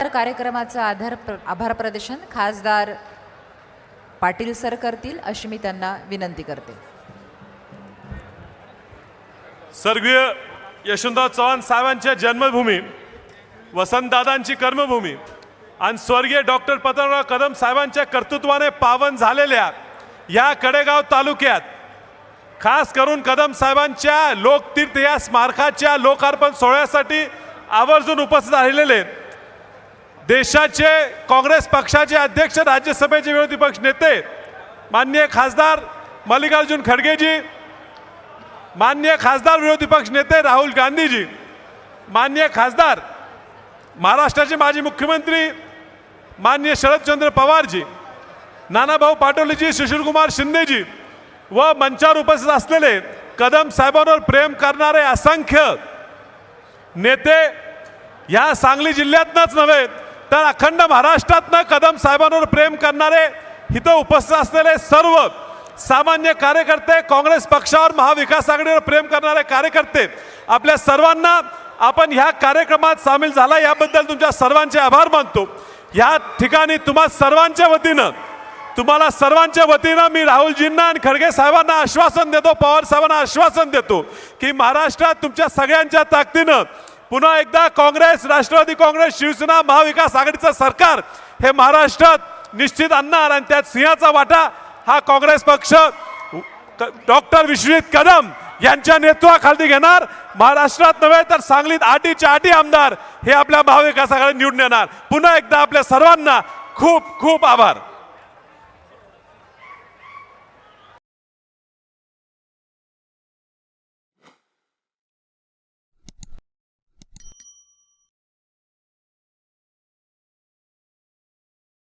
तर कार्यक्रमाचं आधार प्र- आभार प्रदर्शन खासदार पाटील सर करतील अशी मी त्यांना विनंती करते. स्वर्गीय यशवंतराव चव्हाण साहेबांच्या जन्मभूमी वसंतदादांची कर्मभूमी आणि स्वर्गीय डॉक्टर पतनराव कदम साहेबांच्या कर्तृत्वाने पावन झालेल्या या कडेगाव तालुक्यात खास करून कदम साहेबांच्या लोकतीर्थ या स्मारकाच्या लोकार्पण सोहळ्यासाठी आवर्जून उपस्थित राहिलेले देशाचे काँग्रेस पक्षाचे अध्यक्ष राज्यसभेचे विरोधी पक्ष नेते माननीय खासदार मल्लिकार्जुन खडगेजी मान्य खासदार विरोधी पक्ष नेते राहुल गांधीजी मान्य खासदार महाराष्ट्राचे माजी मुख्यमंत्री मान्य शरदचंद्र पवारजी नानाभाऊ पाटोलेजी सुशीलकुमार शिंदेजी व मंचावर उपस्थित असलेले कदम साहेबांवर प्रेम करणारे असंख्य नेते ह्या सांगली जिल्ह्यातनंच नव्हे तर अखंड महाराष्ट्रातनं कदम साहेबांवर प्रेम करणारे इथं उपस्थित असलेले सर्व सामान्य कार्यकर्ते काँग्रेस पक्षावर महाविकास आघाडीवर प्रेम करणारे कार्यकर्ते आपल्या सर्वांना आपण ह्या कार्यक्रमात सामील झाला याबद्दल तुमच्या सर्वांचे आभार मानतो. या ठिकाणी तुम्हा सर्वांच्या वतीनं तुम्हाला सर्वांच्या वतीनं मी राहुलजींना आणि खडगे साहेबांना आश्वासन देतो पवार साहेबांना आश्वासन देतो की महाराष्ट्रात तुमच्या सगळ्यांच्या ताकदीनं पुन्हा एकदा काँग्रेस राष्ट्रवादी काँग्रेस शिवसेना महाविकास आघाडीचं सरकार हे महाराष्ट्रात निश्चित आणणार आणि त्यात सिंहाचा वाटा हा काँग्रेस पक्ष डॉक्टर विश्वजित कदम यांच्या नेतृत्वाखाली घेणार. महाराष्ट्रात नव्हे तर सांगलीत आटीच्या आटी आमदार हे आपल्या महाविकास आघाडी निवडून येणार. पुन्हा एकदा आपल्या सर्वांना खूप खूप आभार.